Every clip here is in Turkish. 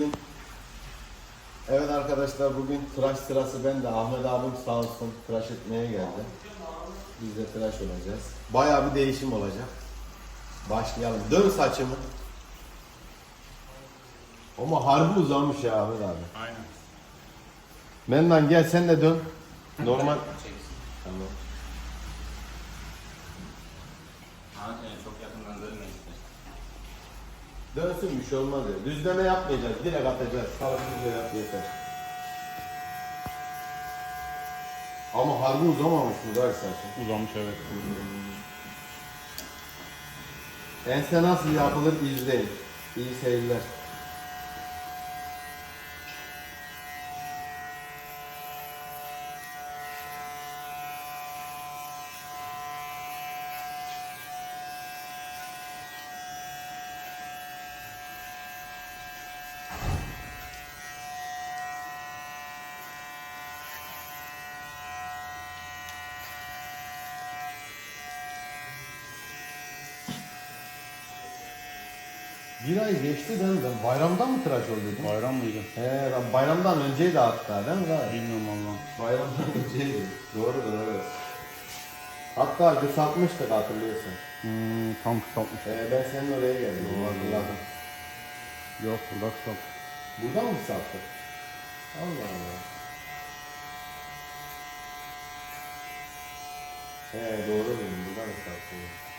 bugün Evet arkadaşlar bugün tıraş sırası bende. Ahmet abim sağ olsun tıraş etmeye geldi. Biz de tıraş olacağız. Bayağı bir değişim olacak. Başlayalım. Dön saçımı. Ama harbi uzamış ya Ahmet abi. Aynen. Mennan gel sen de dön. Normal. Tamam. E, çok yakından dönme işte. Dönsün bir şey olmaz ya. Düzleme yapmayacağız. Direkt atacağız. Sağlıklı yap yeter. Ama harbi uzamamış bu da saçın. Uzamış evet. Ense nasıl yapılır izleyin. İyi seyirler. Bir ay geçti değil mi? Ben bayramdan mı tıraş olduydum? Bayram mıydı? He ben bayramdan önceydi hatta değil mi? lan? Bilmiyorum valla. Bayramdan önceydi. Doğrudur evet. Hatta kısaltmıştık hatırlıyorsun. Hmm, tam kısaltmış. Ee, ben senin oraya geldim. Hatırladım. Yok burada kısalt. Burada mı kısalttık? Allah Allah. He doğru dedim. Buradan kısalttık.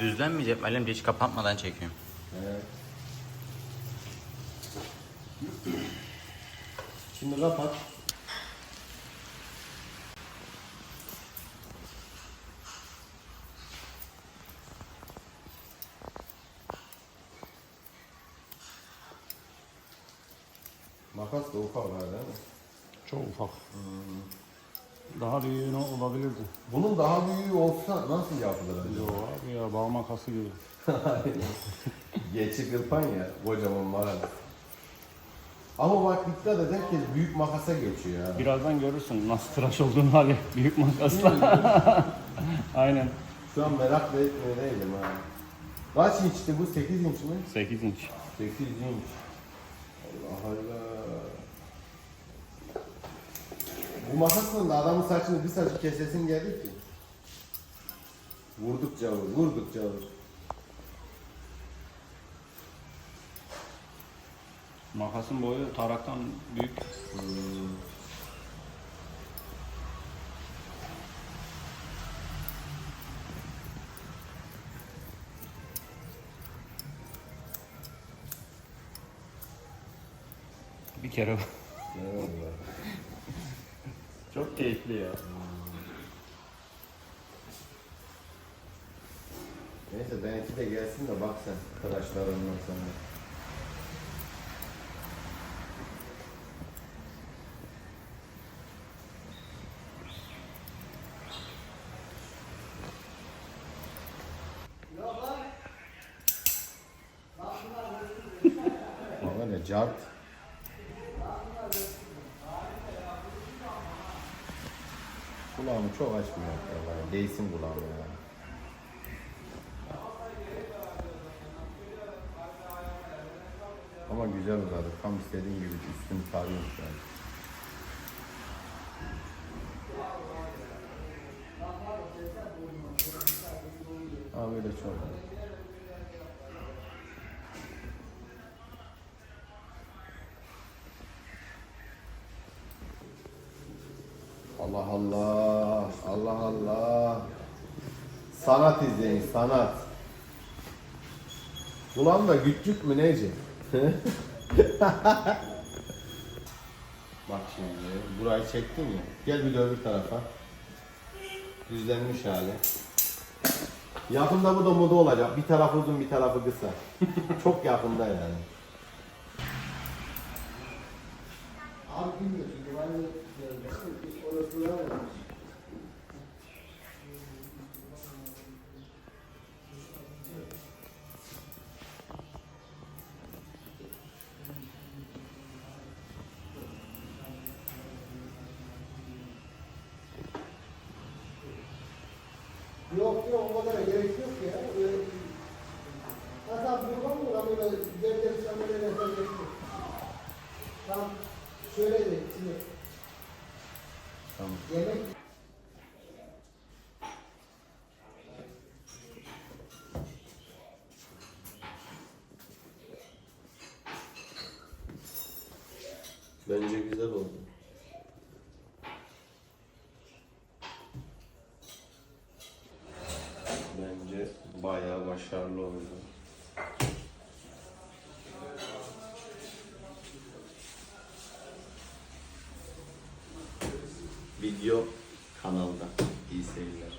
Düzlenmeyecek Meryem hiç kapatmadan çekiyorum. Evet. Şimdi kapat. Makas da ufak var değil mi? Çok ufak. Daha büyüğü olabilirdi? Bunun daha büyüğü olsa nasıl yapılır acaba? Yok abi ya bal makası gibi. Geçi kırpan ya kocaman makas. Ama bak dikkat et herkes büyük makasa geçiyor ya. Birazdan görürsün nasıl tıraş olduğunu hali. Büyük makasla. Aynen. Şu an merak etmiyor değilim ha. Kaç inçti bu? 8 inç mi? 8 inç. 8 inç. Allah Allah. Bu makasla da adamın saçını bir saçı kesesin geldi ki. Vurdukça vur, vurdukça vur. Makasın boyu taraktan büyük. Hmm. Bir kere. Çok keyifli ya. Neyse benimki de gelsin de bak sen tıraşlarından sonra. Baba ne cart. Kulağımı çok açmıyor. Yani. Değsin kulağımı ya. Ama güzel uzadı. Tam istediğim gibi üstünü sarıyormuş yani. Aa böyle çok. Allah Allah. Allah Allah. Sanat izleyin sanat. Ulan da küçük mü neci? Bak şimdi burayı çektim ya. Gel bir de öbür tarafa. Düzlenmiş hali. Yakında bu da moda olacak. Bir tarafı uzun bir tarafı kısa. Çok yakında yani. Abi bilmiyorsun. Yok yok o kadar gerek yok ya. Öyle... Şey. Hatta durmam mı lan böyle devlet sanırım Tam şöyle de şimdi. Tamam. Bence güzel oldu. Video kanalda. İyi seyirler.